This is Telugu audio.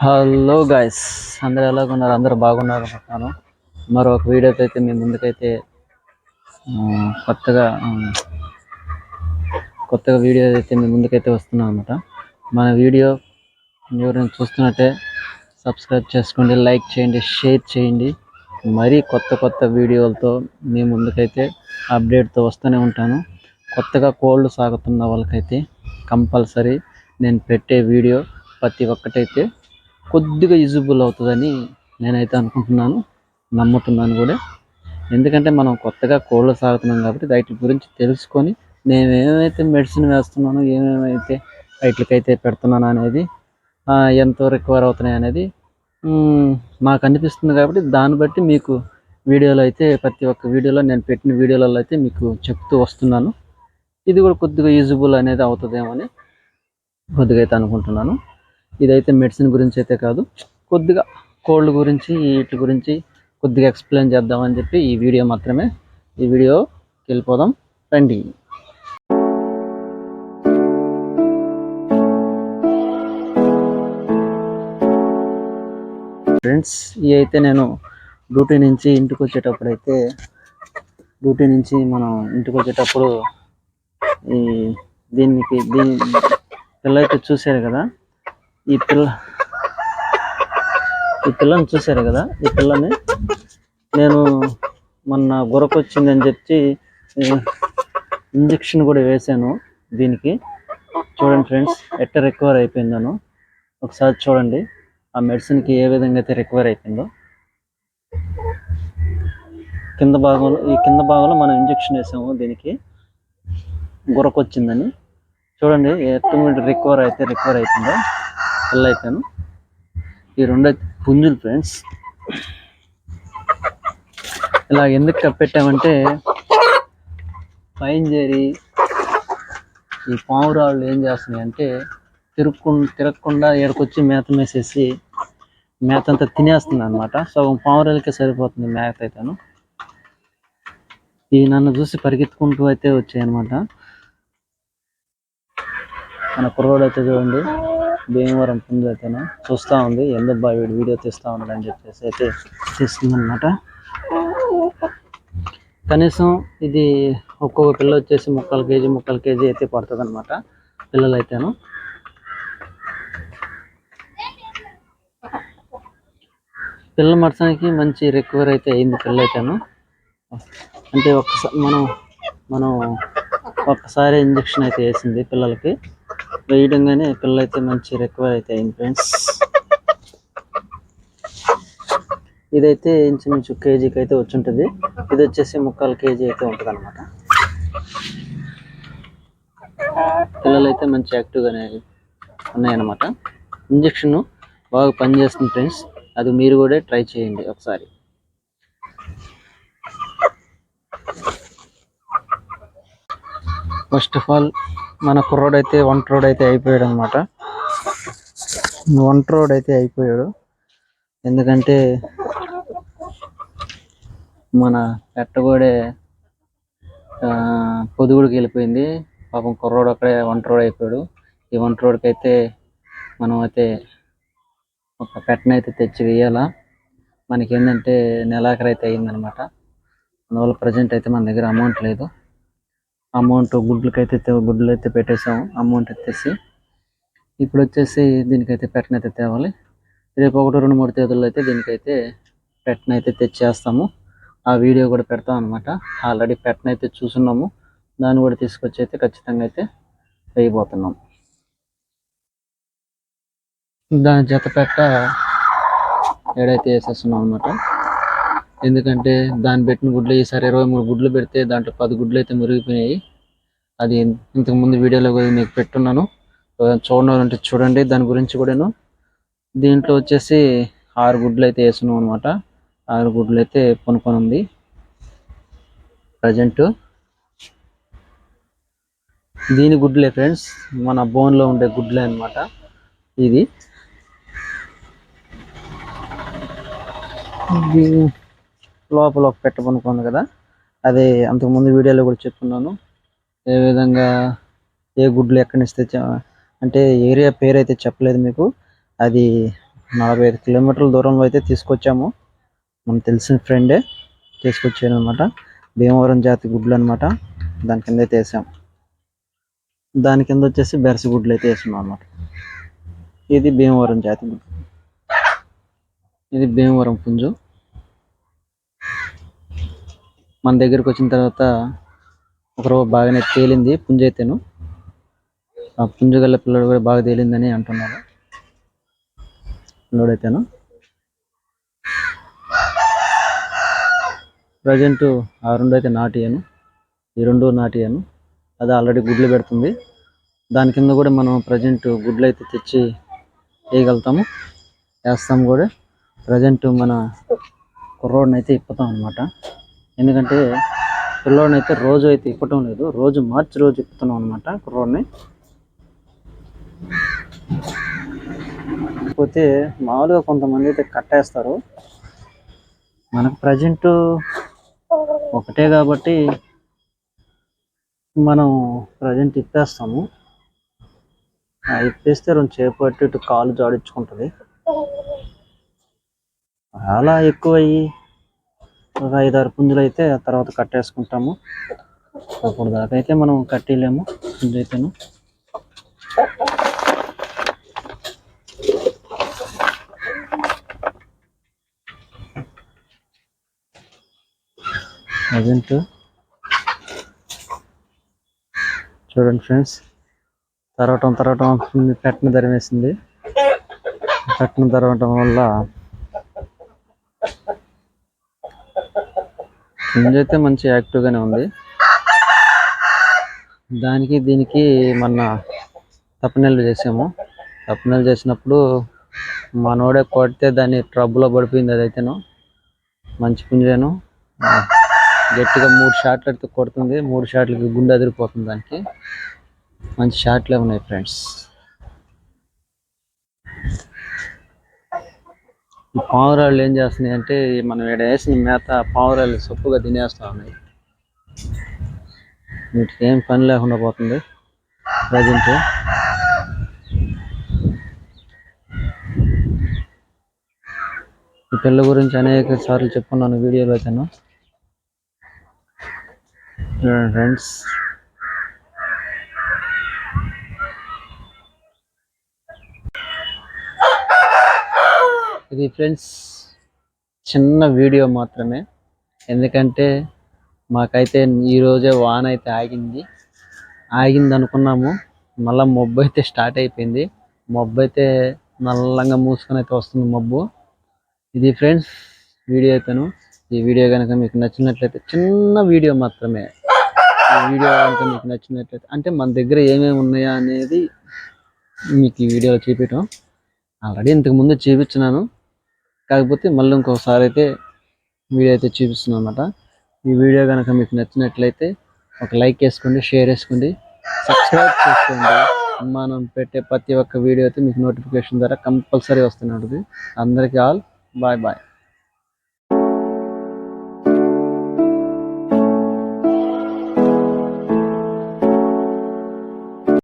హలో గాయస్ అందరు ఎలాగున్నారు అందరు బాగున్నారు అనుకుంటున్నాను మరొక వీడియోతో అయితే మీ ముందుకైతే కొత్తగా కొత్తగా వీడియో అయితే మీ ముందుకైతే వస్తున్నాం అనమాట మన వీడియో ఎవరైనా చూస్తున్నట్టే సబ్స్క్రైబ్ చేసుకోండి లైక్ చేయండి షేర్ చేయండి. మరీ కొత్త కొత్త వీడియోలతో మీ ముందుకైతే అప్డేట్తో వస్తూనే ఉంటాను. కొత్తగా కోల్డ్ సాగుతున్న వాళ్ళకైతే కంపల్సరీ నేను పెట్టే వీడియో ప్రతి ఒక్కటైతే కొద్దిగా యూజబుల్ అవుతుందని నేనైతే అనుకుంటున్నాను నమ్ముతున్నాను కూడా. ఎందుకంటే మనం కొత్తగా కోళ్ళు సాగుతున్నాం కాబట్టి వాటి గురించి తెలుసుకొని నేను ఏమైతే మెడిసిన్ వేస్తున్నానో ఏమేమైతే వాటికైతే పెడుతున్నాను అనేది ఎంతో రికవర్ అవుతున్నాయి అనేది మాకు నాకు అనిపిస్తుంది కాబట్టి దాన్ని బట్టి మీకు వీడియోలో అయితే ప్రతి ఒక్క వీడియోలో నేను పెట్టిన వీడియోలలో అయితే మీకు చెప్తూ వస్తున్నాను. ఇది కూడా కొద్దిగా యూజబుల్ అనేది అవుతుందేమో అని కొద్దిగా అయితే అనుకుంటున్నాను. ఇదైతే మెడిసిన్ గురించి అయితే కాదు. కొద్దిగా కోల్డ్ గురించి వీటి గురించి కొద్దిగా ఎక్స్ప్లెయిన్ చేద్దామని చెప్పి ఈ వీడియో మాత్రమే ఈ వీడియోకి వెళ్ళిపోదాం రండి. ఫ్రెండ్స్ ఇవి అయితే నేను డ్యూటీ నుంచి ఇంటికి వచ్చేటప్పుడు అయితే డ్యూటీ నుంచి మనం ఇంటికి వచ్చేటప్పుడు ఈ దీనికి దీని పిల్ల అయితే చూశారు కదా? ఈ పిల్ల ఈ పిల్లని చూశారు కదా? ఈ పిల్లని నేను మొన్న గురకొచ్చిందని చెప్పి ఇంజెక్షన్ కూడా వేశాను దీనికి. చూడండి ఫ్రెండ్స్ ఎట్ట రికవర్ అయిపోయిందను. ఒకసారి చూడండి ఆ మెడిసిన్కి ఏ విధంగా అయితే రికవర్ అయిపోయిందో. కింద భాగంలో ఈ కింద భాగంలో మనం ఇంజెక్షన్ వేసాము దీనికి. గురకొచ్చిందని. చూడండి ఎటువంటి రికవర్ అయితే రికవర్ అయిపోయిందో. పిల్ల అయిపోయాను ఈ రెండు అయితే పుంజులు ఫ్రెండ్స్. ఇలా ఎందుకు కప్పెట్టామంటే పైన చేరి ఈ పావురాళ్ళు ఏం చేస్తున్నాయి అంటే తిరుక్కు తిరగకుండా ఏడకొచ్చి మేత మేసేసి మేత అంతా తినేస్తుంది అనమాట సగం పావురాలకే సరిపోతుంది మేత అయితేను. ఈ నన్ను చూసి పరిగెత్తుకుంటూ అయితే వచ్చాయి అనమాట మన కుర్రోడు అయితే చూడండి. భీమవరం పుంజ అయితేనే చూస్తూ ఉంది. ఎందుకు బా వీడు వీడియో తీస్తూ ఉన్నాడు అని చెప్పేసి అయితే తీస్తుందన్నమాట. కనీసం ఇది ఒక్కొక్క పిల్ల వచ్చేసి ముక్కలు కేజీ ముక్కలు కేజీ అయితే పడుతుంది అనమాట పిల్లలు అయితేను పిల్ల మడసానికి మంచి రికవర్ అయితే అయింది పిల్ల అయితేను అంటే ఒక్కసారి మనం మనం ఒక్కసారి ఇంజక్షన్ అయితే వేసింది పిల్లలకి. వేయడంగానే పిల్లలు అయితే మంచి రికవర్ అయితే అయింది ఫ్రెండ్స్ ఇదైతే ఇంచుమించు కేజీకి అయితే వచ్చి ఉంటుంది ఇది వచ్చేసి ముక్కాలు కేజీ అయితే ఉంటుంది అనమాట పిల్లలు అయితే మంచి యాక్టివ్గానే ఉన్నాయన్నమాట. ఇంజక్షన్ బాగా పనిచేస్తుంది ఫ్రెండ్స్ అది మీరు కూడా ట్రై చేయండి ఒకసారి. ఫస్ట్ ఆఫ్ ఆల్ మన కుర్రోడు అయితే వంట రోడ్ అయితే అయిపోయాడు అనమాట వంట రోడ్ అయితే అయిపోయాడు. ఎందుకంటే మన పెట్టగోడే పొదుగుడికి వెళ్ళిపోయింది. పాపం కుర్రోడు అక్కడే వంట రోడ్ అయిపోయాడు. ఈ వంట రోడ్కి అయితే మనం అయితే ఒక పెట్టను అయితే తెచ్చి వేయాలా. మనకి ఏంటంటే నెలాఖరు అయితే అయిందనమాట. అందువల్ల ప్రజెంట్ అయితే మన దగ్గర అమౌంట్ లేదు. అమౌంట్ గుడ్లకైతే గుడ్లు అయితే పెట్టేసాము అమౌంట్ ఎత్తేసి. ఇప్పుడు వచ్చేసి దీనికైతే పెట్టనైతే తేవాలి. రేపు ఒకటి రెండు మూడు తేదీల్లో అయితే దీనికైతే పెట్టనైతే తెచ్చేస్తాము. ఆ వీడియో కూడా పెడతాం అనమాట ఆల్రెడీ పెట్టనైతే చూసున్నాము. దాన్ని కూడా తీసుకొచ్చి అయితే ఖచ్చితంగా అయితే వేయబోతున్నాం. దాని జత పెట్ట ఏడైతే వేసేస్తున్నాం అనమాట ఎందుకంటే దాన్ని పెట్టిన గుడ్లు ఈసారి ఇరవై మూడు గుడ్లు పెడితే దాంట్లో పది గుడ్లు అయితే మురిగిపోయినాయి. అది ఇంతకు ముందు వీడియోలో కూడా మీకు పెట్టున్నాను. చూడాలంటే చూడండి. దాని గురించి కూడాను. దీంట్లో వచ్చేసి ఆరు గుడ్లు అయితే వేసినాం అనమాట ఆరు గుడ్లు అయితే కొనుక్కొని ఉంది. ప్రజెంట్. దీని గుడ్లే ఫ్రెండ్స్. మన బోన్లో ఉండే గుడ్లే అనమాట ఇది లోపల ఒక పెట్ట కదా. అది అంతకుముందు వీడియోలో కూడా చెప్పుకున్నాను ఏ విధంగా ఏ గుడ్లు ఎక్కడి నుంచి తెచ్చా అంటే ఏరియా పేరు అయితే చెప్పలేదు మీకు. అది నలభై ఐదు కిలోమీటర్ల దూరంలో అయితే తీసుకొచ్చాము. మనకు తెలిసిన ఫ్రెండే తీసుకొచ్చాను అనమాట భీమవరం జాతి గుడ్లు అనమాట దాని కింద అయితే వేసాం. దాని కింద వచ్చేసి బెరసి గుడ్లు అయితే వేసినాం అనమాట ఇది భీమవరం జాతి గుడ్లు. ఇది భీమవరం పుంజు. మన దగ్గరకు వచ్చిన తర్వాత ఒకరోజు బాగానే తేలింది పుంజు అయితేను. ఆ పుంజు గల్ల పిల్లడు కూడా బాగా తేలిందని అంటున్నారు. పిల్లడైతేను ప్రజెంట్ ఆ రెండు అయితే నాటియాను. ఈ రెండు నాటియాను. అది ఆల్రెడీ గుడ్లు పెడుతుంది. దాని కింద కూడా మనం ప్రజెంట్ గుడ్లు అయితే తెచ్చి వేయగలుగుతాము. వేస్తాము కూడా. ప్రజెంట్ మన కుర్రోడిని అయితే ఇప్పుతాం అనమాట ఎందుకంటే పిల్లోడిని అయితే రోజు అయితే ఇప్పటం లేదు. రోజు మార్చి రోజు ఇప్పుతున్నాం అనమాట కుర్రోడిని. కాకపోతే మామూలుగా కొంతమంది అయితే కట్టేస్తారు. మనకు ప్రజెంట్ ఒకటే కాబట్టి మనం ప్రజెంట్ ఇప్పేస్తాము. ఇప్పేస్తే రెండు చేపట్టి ఇటు కాలు జాడించుకుంటుంది. చాలా ఎక్కువయ్యి ఒక ఐదారు పుంజులు అయితే ఆ తర్వాత కట్టేసుకుంటాము. అప్పుడు దాకా అయితే మనం కట్టేయలేము పుంజు అయితేను ప్రజెంట్ చూడండి ఫ్రెండ్స్ తరవటం తరవటం పెట్టిన ధరమేసింది. పెట్టిన తరవటం వల్ల పుంజ అయితే మంచి యాక్టివ్గానే ఉంది. దానికి దీనికి మొన్న తప్పనెల్లు చేసాము. తప్పనెల్లు చేసినప్పుడు మనోడే కొడితే దాన్ని ట్రబుల్లో పడిపోయింది అదైతేను. మంచి పుంజాను గట్టిగా మూడు షాట్లు అయితే కొడుతుంది. మూడు షాట్లకి గుండె అదిరిపోతుంది దానికి. మంచి షాట్లే ఉన్నాయి ఫ్రెండ్స్? ఈ పావురాళ్ళు ఏం చేస్తున్నాయి అంటే మనం ఇక్కడ వేసిన మేత పావురాలు సొప్పుగా తినేస్తా ఉన్నాయి. వీటికి ఏం పని లేకుండా పోతుంది ప్రజెంట్. ఈ పిల్ల గురించి అనేక సార్లు చెప్పుకున్నాను వీడియోలో అయితేను ఫ్రెండ్స్ ఇది ఫ్రెండ్స్ చిన్న వీడియో మాత్రమే. ఎందుకంటే మాకైతే ఈరోజే వాన అయితే ఆగింది. ఆగింది అనుకున్నాము. మళ్ళీ మబ్బు అయితే స్టార్ట్ అయిపోయింది. మబ్బు అయితే నల్లంగా మూసుకొని అయితే వస్తుంది మబ్బు. ఇది ఫ్రెండ్స్ వీడియో అయితేను. ఈ వీడియో కనుక మీకు నచ్చినట్లయితే చిన్న వీడియో మాత్రమే. ఈ వీడియో కనుక మీకు నచ్చినట్లయితే అంటే మన దగ్గర ఏమేమి ఉన్నాయా అనేది మీకు ఈ వీడియోలో చూపించడం ఆల్రెడీ ఇంతకు ముందు చూపించినాను. కాకపోతే మళ్ళీ ఇంకొకసారి అయితే వీడియో అయితే చూపిస్తున్నాను అనమాట ఈ వీడియో కనుక మీకు నచ్చినట్లయితే ఒక లైక్ వేసుకోండి షేర్ వేసుకోండి సబ్స్క్రైబ్ చేసుకోండి. మనం పెట్టే ప్రతి ఒక్క వీడియో అయితే మీకు నోటిఫికేషన్ ద్వారా కంపల్సరీ వస్తున్నది అందరికీ ఆల్ బాయ్ బాయ్.